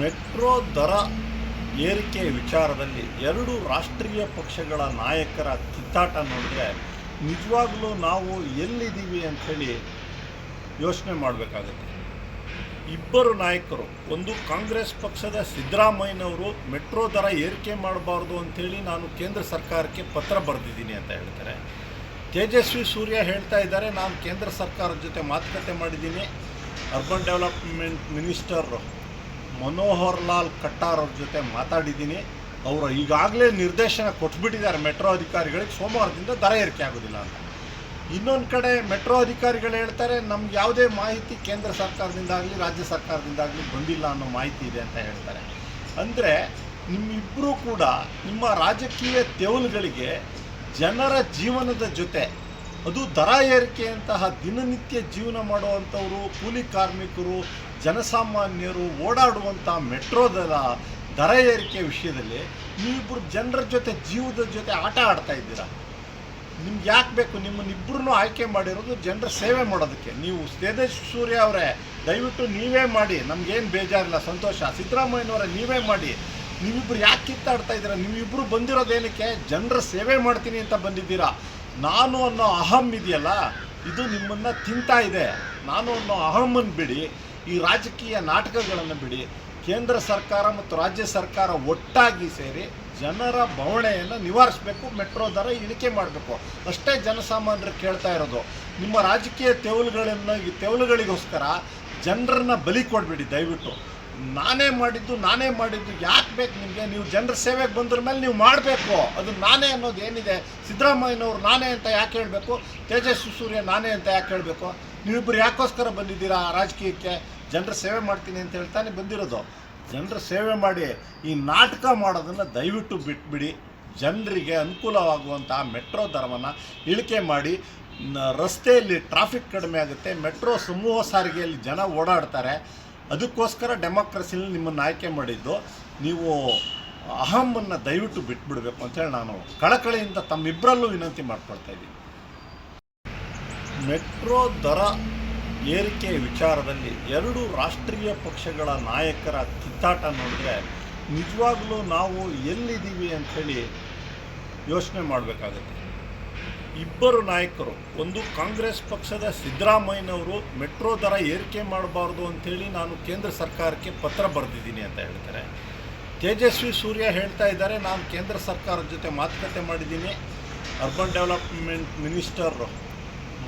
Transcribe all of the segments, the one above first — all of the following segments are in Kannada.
ಮೆಟ್ರೋ ದರ ಏರಿಕೆ ವಿಚಾರದಲ್ಲಿ ಎರಡು ರಾಷ್ಟ್ರೀಯ ಪಕ್ಷಗಳ ನಾಯಕರ ಕಿತ್ತಾಟ ನೋಡಿದ್ರೆ ನಿಜವಾಗ್ಲೂ ನಾವು ಎಲ್ಲಿದ್ದೀವಿ ಅಂಥೇಳಿ ಯೋಚನೆ ಮಾಡಬೇಕಾಗುತ್ತೆ. ಇಬ್ಬರು ನಾಯಕರು, ಒಂದು ಕಾಂಗ್ರೆಸ್ ಪಕ್ಷದ ಸಿದ್ದರಾಮಯ್ಯನವರು ಮೆಟ್ರೋ ದರ ಏರಿಕೆ ಮಾಡಬಾರ್ದು ಅಂಥೇಳಿ ನಾನು ಕೇಂದ್ರ ಸರ್ಕಾರಕ್ಕೆ ಪತ್ರ ಬರೆದಿದ್ದೀನಿ ಅಂತ ಹೇಳ್ತಾರೆ. ತೇಜಸ್ವಿ ಸೂರ್ಯ ಹೇಳ್ತಾ ಇದ್ದಾರೆ, ನಾನು ಕೇಂದ್ರ ಸರ್ಕಾರದ ಜೊತೆ ಮಾತುಕತೆ ಮಾಡಿದ್ದೀನಿ. Urban development minister Manohar Lal Khattar ಅವ್ರ ಜೊತೆ ಮಾತಾಡಿದ್ದೀನಿ. ಅವರು ಈಗಾಗಲೇ ನಿರ್ದೇಶನ ಕೊಟ್ಬಿಟ್ಟಿದ್ದಾರೆ. ಮೆಟ್ರೋ ಅಧಿಕಾರಿಗಳಿಗೆ ಸೋಮವಾರದಿಂದ ದರ ಏರಿಕೆ ಆಗೋದಿಲ್ಲ ಅಂತ. ಇನ್ನೊಂದು ಕಡೆ ಮೆಟ್ರೋ ಅಧಿಕಾರಿಗಳು ಹೇಳ್ತಾರೆ, ನಮ್ಗೆ ಯಾವುದೇ ಮಾಹಿತಿ ಕೇಂದ್ರ ಸರ್ಕಾರದಿಂದಾಗಲಿ ರಾಜ್ಯ ಸರ್ಕಾರದಿಂದಾಗಲಿ ಬಂದಿಲ್ಲ ಅನ್ನೋ ಮಾಹಿತಿ ಇದೆ ಅಂತ ಹೇಳ್ತಾರೆ. ಅಂದರೆ ನಿಮ್ಮಿಬ್ಬರೂ ಕೂಡ ನಿಮ್ಮ ರಾಜಕೀಯ ತೆವಲುಗಳಿಗೆ ಜನರ ಜೀವನದ ಜೊತೆ ಅದು ದರ ಏರಿಕೆಯಂತಹ ದಿನನಿತ್ಯ ಜೀವನ ಮಾಡುವಂಥವರು, ಕೂಲಿ ಕಾರ್ಮಿಕರು, ಜನಸಾಮಾನ್ಯರು ಓಡಾಡುವಂಥ ಮೆಟ್ರೋದರ ದರ ಏರಿಕೆ ವಿಷಯದಲ್ಲಿ ನೀವಿಬ್ಬರು ಜನರ ಜೊತೆ, ಜೀವದ ಜೊತೆ ಆಟ ಆಡ್ತಾ ಇದ್ದೀರಾ? ನಿಮ್ಗೆ ಯಾಕೆ ಬೇಕು? ನಿಮ್ಮನ್ನಿಬ್ಬರನ್ನೂ ಆಯ್ಕೆ ಮಾಡಿರೋದು ಜನರ ಸೇವೆ ಮಾಡೋದಕ್ಕೆ. ನೀವು ತೇಜಸ್ ಸೂರ್ಯ ಅವರೇ, ದಯವಿಟ್ಟು ನೀವೇ ಮಾಡಿ. ನಮಗೇನು ಬೇಜಾರಿಲ್ಲ, ಸಂತೋಷ. ಸಿದ್ದರಾಮಯ್ಯನವರೇ, ನೀವೇ ಮಾಡಿ. ನೀವಿಬ್ಬರು ಯಾಕೆ ಕಿತ್ತಾಡ್ತಾ ಇದ್ದೀರಾ? ನೀವಿಬ್ಬರು ಬಂದಿರೋದೇನಕ್ಕೆ? ಜನರ ಸೇವೆ ಮಾಡ್ತೀನಿ ಅಂತ ಬಂದಿದ್ದೀರಾ? ನಾನು ಅನ್ನೋ ಅಹಂ ಇದೆಯಲ್ಲ, ಇದು ನಿಮ್ಮನ್ನು ತಿಂತಾ ಇದೆ. ನಾನು ಅನ್ನೋ ಅಹಮ್ಮನ್ನು ಬಿಡಿ, ಈ ರಾಜಕೀಯ ನಾಟಕಗಳನ್ನು ಬಿಡಿ. ಕೇಂದ್ರ ಸರ್ಕಾರ ಮತ್ತು ರಾಜ್ಯ ಸರ್ಕಾರ ಒಟ್ಟಾಗಿ ಸೇರಿ ಜನರ ಬವಣೆಯನ್ನು ನಿವಾರಿಸಬೇಕು, ಮೆಟ್ರೋ ದರ ಇಳಿಕೆ ಮಾಡಬೇಕು. ಅಷ್ಟೇ ಜನಸಾಮಾನ್ಯರು ಕೇಳ್ತಾ ಇರೋದು. ನಿಮ್ಮ ರಾಜಕೀಯ ತೆವಲುಗಳನ್ನು ಈ ತೆವಲುಗಳಿಗೋಸ್ಕರ ಜನರನ್ನ ಬಲಿ ಕೊಡಬೇಡಿ ದಯವಿಟ್ಟು. ನಾನೇ ಮಾಡಿದ್ದು ನಾನೇ ಮಾಡಿದ್ದು, ಯಾಕೆ ಬೇಕು ನಿಮಗೆ? ನೀವು ಜನರ ಸೇವೆಗೆ ಬಂದ್ರ ಮೇಲೆ ನೀವು ಮಾಡಬೇಕು. ಅದು ನಾನೇ ಅನ್ನೋದು ಏನಿದೆ? ಸಿದ್ದರಾಮಯ್ಯನವರು ನಾನೇ ಅಂತ ಯಾಕೆ ಹೇಳಬೇಕು? ತೇಜಸ್ವಿ ಸೂರ್ಯ ನಾನೇ ಅಂತ ಯಾಕೆ ಹೇಳಬೇಕು? ನೀವಿಬ್ಬರು ಯಾಕೋಸ್ಕರ ಬಂದಿದ್ದೀರಾ ರಾಜಕೀಯಕ್ಕೆ? ಜನರ ಸೇವೆ ಮಾಡ್ತೀನಿ ಅಂತ ಹೇಳ್ತಾನೆ ಬಂದಿರೋದು. ಜನರ ಸೇವೆ ಮಾಡಿ ಈ ನಾಟಕ ಮಾಡೋದನ್ನು ದಯವಿಟ್ಟು ಬಿಟ್ಬಿಡಿ. ಜನರಿಗೆ ಅನುಕೂಲವಾಗುವಂಥ ಮೆಟ್ರೋ ದರವನ್ನು ಇಳಿಕೆ ಮಾಡಿ. ರಸ್ತೆಯಲ್ಲಿ ಟ್ರಾಫಿಕ್ ಕಡಿಮೆ ಆಗುತ್ತೆ. ಮೆಟ್ರೋ ಸಮೂಹ ಸಾರಿಗೆಯಲ್ಲಿ ಜನ ಓಡಾಡ್ತಾರೆ. ಅದಕ್ಕೋಸ್ಕರ ಡೆಮೋಕ್ರಸಿಲಿ ನಿಮ್ಮನ್ನು ಆಯ್ಕೆ ಮಾಡಿದ್ದು ನೀವು ಅಹಮ್ಮನ್ನು ದಯವಿಟ್ಟು ಬಿಟ್ಬಿಡಬೇಕು ಅಂತೇಳಿ ನಾನು ಕಳಕಳಿಯಿಂದ ತಮ್ಮಿಬ್ಬರಲ್ಲೂ ವಿನಂತಿ ಮಾಡ್ಕೊಳ್ತಾ ಇದ್ದೀನಿ. ಮೆಟ್ರೋ ದರ ಏರಿಕೆ ವಿಚಾರದಲ್ಲಿ ಎರಡು ರಾಷ್ಟ್ರೀಯ ಪಕ್ಷಗಳ ನಾಯಕರ ಕಿತ್ತಾಟ ನೋಡಿದ್ರೆ ನಿಜವಾಗ್ಲೂ ನಾವು ಎಲ್ಲಿದ್ದೀವಿ ಅಂಥೇಳಿ ಯೋಚನೆ ಮಾಡಬೇಕಾಗುತ್ತೆ. ಇಬ್ಬರು ನಾಯಕರು, ಒಂದು ಕಾಂಗ್ರೆಸ್ ಪಕ್ಷದ ಸಿದ್ದರಾಮಯ್ಯನವರು ಮೆಟ್ರೋ ದರ ಏರಿಕೆ ಮಾಡಬಾರ್ದು ಅಂಥೇಳಿ ನಾನು ಕೇಂದ್ರ ಸರ್ಕಾರಕ್ಕೆ ಪತ್ರ ಬರೆದಿದ್ದೀನಿ ಅಂತ ಹೇಳ್ತಾರೆ. ತೇಜಸ್ವಿ ಸೂರ್ಯ ಹೇಳ್ತಾ ಇದ್ದಾರೆ, ನಾನು ಕೇಂದ್ರ ಸರ್ಕಾರದ ಜೊತೆ ಮಾತುಕತೆ ಮಾಡಿದ್ದೀನಿ. Urban development minister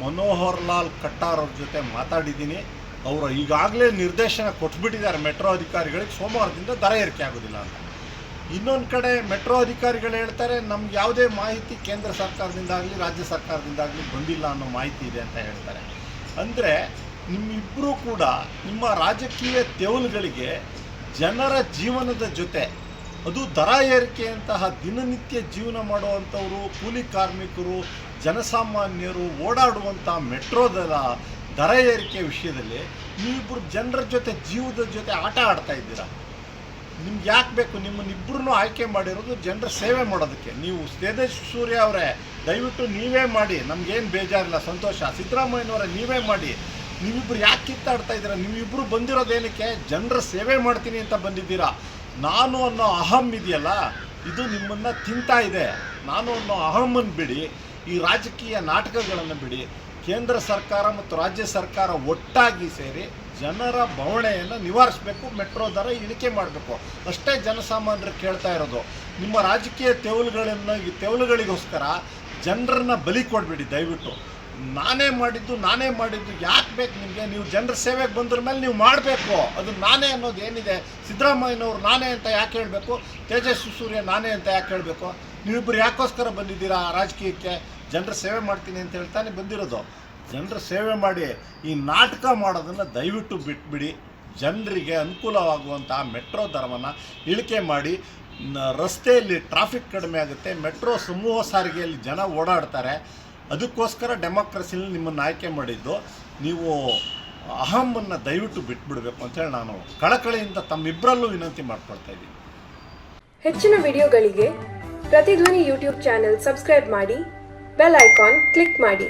Manohar Lal Khattar ಅವ್ರ ಜೊತೆ ಮಾತಾಡಿದ್ದೀನಿ. ಅವರು ಈಗಾಗಲೇ ನಿರ್ದೇಶನ ಕೊಟ್ಬಿಟ್ಟಿದ್ದಾರೆ, ಮೆಟ್ರೋ ಅಧಿಕಾರಿಗಳಿಗೆ ಸೋಮವಾರದಿಂದ ದರ ಏರಿಕೆ ಆಗೋದಿಲ್ಲ ಅಂತ. ಇನ್ನೊಂದು ಕಡೆ ಮೆಟ್ರೋ ಅಧಿಕಾರಿಗಳು ಹೇಳ್ತಾರೆ, ನಮ್ಗೆ ಯಾವುದೇ ಮಾಹಿತಿ ಕೇಂದ್ರ ಸರ್ಕಾರದಿಂದಾಗಲಿ, ರಾಜ್ಯ ಸರ್ಕಾರದಿಂದಾಗಲಿ ಬಂದಿಲ್ಲ ಅನ್ನೋ ಮಾಹಿತಿ ಇದೆ ಅಂತ ಹೇಳ್ತಾರೆ. ಅಂದರೆ ನಿಮ್ಮಿಬ್ಬರೂ ಕೂಡ ನಿಮ್ಮ ರಾಜಕೀಯ ತೆವಲುಗಳಿಗೆ ಜನರ ಜೀವನದ ಜೊತೆ, ಅದು ದರ ಏರಿಕೆಯಂತಹ ದಿನನಿತ್ಯ ಜೀವನ ಮಾಡುವಂಥವರು, ಕೂಲಿ ಕಾರ್ಮಿಕರು, ಜನಸಾಮಾನ್ಯರು ಓಡಾಡುವಂಥ ಮೆಟ್ರೋದ ದರ ಏರಿಕೆ ವಿಷಯದಲ್ಲಿ ನೀವಿಬ್ಬರು ಜನರ ಜೊತೆ ಜೀವದ ಜೊತೆ ಆಟ ಆಡ್ತಾ ಇದ್ದೀರಾ? ನಿಮ್ಗೆ ಯಾಕೆ ಬೇಕು? ನಿಮ್ಮನ್ನಿಬ್ಬರನ್ನೂ ಆಯ್ಕೆ ಮಾಡಿರೋದು ಜನರ ಸೇವೆ ಮಾಡೋದಕ್ಕೆ. ನೀವು ತೇಜಸ್ ಸೂರ್ಯ ಅವರೇ, ದಯವಿಟ್ಟು ನೀವೇ ಮಾಡಿ. ನಮಗೇನು ಬೇಜಾರಿಲ್ಲ, ಸಂತೋಷ. ಸಿದ್ದರಾಮಯ್ಯನವರೇ, ನೀವೇ ಮಾಡಿ. ನೀವಿಬ್ಬರು ಯಾಕೆ ಕಿತ್ತಾಡ್ತಾ ಇದ್ದೀರಾ? ನೀವಿಬ್ಬರು ಬಂದಿರೋದೇನಕ್ಕೆ? ಜನರ ಸೇವೆ ಮಾಡ್ತೀನಿ ಅಂತ ಬಂದಿದ್ದೀರಾ? ನಾನು ಅನ್ನೋ ಅಹಂ ಇದೆಯಲ್ಲ, ಇದು ನಿಮ್ಮನ್ನು ತಿಂತಾ ಇದೆ. ನಾನು ಅನ್ನೋ ಅಹಮನ್ನು ಬಿಡಿ, ಈ ರಾಜಕೀಯ ನಾಟಕಗಳನ್ನು ಬಿಡಿ. ಕೇಂದ್ರ ಸರ್ಕಾರ ಮತ್ತು ರಾಜ್ಯ ಸರ್ಕಾರ ಒಟ್ಟಾಗಿ ಸೇರಿ ಜನರ ಬವಣೆಯನ್ನು ನಿವಾರಿಸಬೇಕು, ಮೆಟ್ರೋ ದರ ಇಳಿಕೆ ಮಾಡಬೇಕು. ಅಷ್ಟೇ ಜನಸಾಮಾನ್ಯರು ಕೇಳ್ತಾ ಇರೋದು. ನಿಮ್ಮ ರಾಜಕೀಯ ತೆವಲುಗಳನ್ನು ತೆವಲುಗಳಿಗೋಸ್ಕರ ಜನರನ್ನ ಬಲಿ ಕೊಡಬೇಡಿ, ದಯವಿಟ್ಟು. ನಾನೇ ಮಾಡಿದ್ದು ನಾನೇ ಮಾಡಿದ್ದು ಯಾಕೆ ಬೇಕು ನಿಮಗೆ? ನೀವು ಜನರ ಸೇವೆಗೆ ಬಂದ್ರ ಮೇಲೆ ನೀವು ಮಾಡಬೇಕು. ಅದು ನಾನೇ ಅನ್ನೋದು ಏನಿದೆ? ಸಿದ್ದರಾಮಯ್ಯನವ್ರು ನಾನೇ ಅಂತ ಯಾಕೆ ಹೇಳಬೇಕು? ತೇಜಸ್ವಿ ಸೂರ್ಯ ನಾನೇ ಅಂತ ಯಾಕೆ ಹೇಳಬೇಕು? ನೀವಿಬ್ಬರು ಯಾಕೋಸ್ಕರ ಬಂದಿದ್ದೀರಾ ರಾಜಕೀಯಕ್ಕೆ? ಜನರ ಸೇವೆ ಮಾಡ್ತೀನಿ ಅಂತ ಹೇಳ್ತಾನೆ ಬಂದಿರೋದು. ಜನರ ಸೇವೆ ಮಾಡಿ ಈ ನಾಟಕ ಮಾಡೋದನ್ನು ದಯವಿಟ್ಟು ಬಿಟ್ಬಿಡಿ. ಜನರಿಗೆ ಅನುಕೂಲವಾಗುವಂತಹ ಮೆಟ್ರೋ ದರವನ್ನು ಇಳಿಕೆ ಮಾಡಿ. ರಸ್ತೆಯಲ್ಲಿ ಟ್ರಾಫಿಕ್ ಕಡಿಮೆ ಆಗುತ್ತೆ. ಮೆಟ್ರೋ ಸಮೂಹ ಸಾರಿಗೆಯಲ್ಲಿ ಜನ ಓಡಾಡ್ತಾರೆ. ಅದಕ್ಕೋಸ್ಕರ ಡೆಮೋಕ್ರಸಿಲಿ ನಿಮ್ಮನ್ನು ಆಯ್ಕೆ ಮಾಡಿದ್ದು. ನೀವು ಅಹಮ್ಮನ್ನು ದಯವಿಟ್ಟು ಬಿಟ್ಬಿಡಬೇಕು ಅಂತೇಳಿ ನಾನು ಕಳಕಳಿಯಿಂದ ತಮ್ಮಿಬ್ಬರಲ್ಲೂ ವಿನಂತಿ ಮಾಡ್ಕೊಳ್ತಾ ಇದ್ದೀನಿ. ಹೆಚ್ಚಿನ ವಿಡಿಯೋಗಳಿಗೆ ಪ್ರತಿಧ್ವನಿ ಯೂಟ್ಯೂಬ್ ಚಾನೆಲ್ ಸಬ್ಸ್ಕ್ರೈಬ್ ಮಾಡಿ, ಬೆಲ್ ಐಕಾನ್ ಕ್ಲಿಕ್ ಮಾಡಿ.